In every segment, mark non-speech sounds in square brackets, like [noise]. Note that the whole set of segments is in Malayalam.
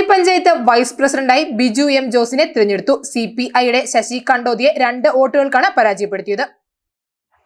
പഞ്ചായത്ത് വൈസ് പ്രസിഡന്റായി ബിജു എം ജോസിനെ തിരഞ്ഞെടുത്തു. സി പി ഐയുടെ ശശി കണ്ടോതിയെ രണ്ട് വോട്ടുകൾക്കാണ് പരാജയപ്പെടുത്തിയത്.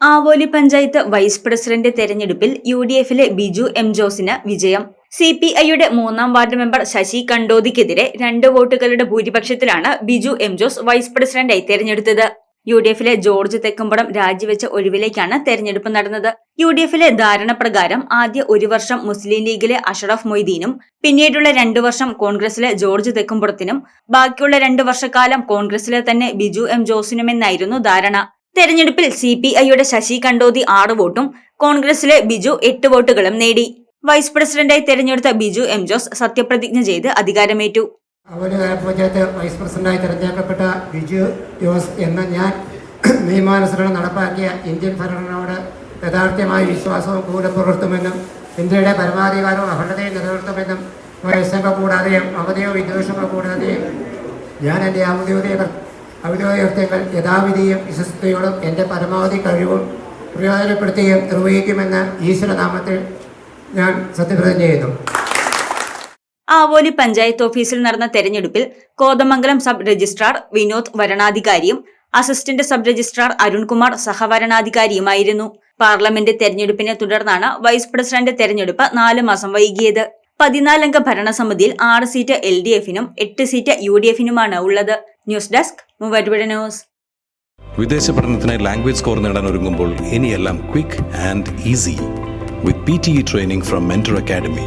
ആവോലി പഞ്ചായത്ത് വൈസ് പ്രസിഡന്റ് തെരഞ്ഞെടുപ്പിൽ യു ഡി എഫിലെ ബിജു എം ജോസിന് വിജയം. സി പി ഐയുടെ മൂന്നാം വാർഡ് മെമ്പർ ശശി കണ്ടോതിക്കെതിരെ രണ്ട് വോട്ടുകളുടെ ഭൂരിപക്ഷത്തിലാണ് ബിജു എം ജോസ് വൈസ് പ്രസിഡന്റായി തെരഞ്ഞെടുത്തത്. യു ഡി എഫിലെ ജോർജ് തെക്കുംപടം രാജിവെച്ച ഒഴിവിലേക്കാണ് തെരഞ്ഞെടുപ്പ് നടന്നത്. യു ഡി എഫിലെ ധാരണ പ്രകാരം ആദ്യ ഒരു വർഷം മുസ്ലിം ലീഗിലെ അഷറഫ് മൊയ്തീനും പിന്നീടുള്ള രണ്ടു വർഷം കോൺഗ്രസിലെ ജോർജ് തെക്കുംപുറത്തിനും ബാക്കിയുള്ള രണ്ടു വർഷക്കാലം കോൺഗ്രസിലെ തന്നെ ബിജു എം ജോസിനുമെന്നായിരുന്നു ധാരണ. തെരഞ്ഞെടുപ്പിൽ സി പി ഐയുടെ ശശി കണ്ടോതി ആറ് വോട്ടും കോൺഗ്രസിലെ ബിജു എട്ട് വോട്ടുകളും നേടി. വൈസ് പ്രസിഡന്റായി തെരഞ്ഞെടുത്ത ബിജു എം ജോസ് സത്യപ്രതിജ്ഞ ചെയ്ത് അധികാരമേറ്റു. അവർ പഞ്ചായത്ത് വൈസ് പ്രസിഡന്റായി തെരഞ്ഞെടുക്കപ്പെട്ട ബിജു ജോസ് എന്ന ഞാൻ [clears throat] നിയമാനുസരണം നടപ്പാക്കിയ ഇന്ത്യൻ ഭരണഘടനയോട് യഥാർത്ഥമായ വിശ്വാസവും കൂടെ പുലർത്തുമെന്നും ഇന്ത്യയുടെ പരമാധികാരവും അഖണ്ഡതയും നിലനിർത്തുമെന്നും വയസ്സംഗം കൂടാതെയും അവധിയോ വിദ്വേഷമോ കൂടാതെയും ഞാൻ എന്റെ ഔദ്യോഗിക ഔദ്യോഗിക കൃത്യങ്ങൾ യഥാവിധിയും വിശ്വസ്തയോടും എന്റെ പരമാവധി കഴിവും പ്രയോജനപ്പെടുത്തുകയും നിർവഹിക്കുമെന്ന് ഈശ്വരനാമത്തിൽ ഞാൻ സത്യപ്രതിജ്ഞ ചെയ്യുന്നു. ആവോലി പഞ്ചായത്ത് ഓഫീസിൽ നടന്ന തെരഞ്ഞെടുപ്പിൽ കോതമംഗലം സബ് രജിസ്ട്രാർ വിനോദ് വരണാധികാരിയും അസിസ്റ്റന്റ് സബ് രജിസ്ട്രാർ അരുൺകുമാർ സഹവരണാധികാരിയുമായിരുന്നു. പാർലമെന്റ് തെരഞ്ഞെടുപ്പിനെ തുടർന്നാണ് വൈസ് പ്രസിഡന്റ് തെരഞ്ഞെടുപ്പ് നാല് മാസം വൈകിയത്. പതിനാലംഗ ഭരണസമിതിയിൽ ആറ് സീറ്റ് എൽ ഡി എഫിനും എട്ട് സീറ്റ് യു ഡി എഫിനുമാണ് ഉള്ളത്. News desk news. വിദേശ പഠനത്തിന് ലാംഗ്വേജ് സ്കോർ നേടാൻ ഒരുങ്ങുമ്പോൾ ഇനിയെല്ലാം quick and easy. With P T E training from mentor academy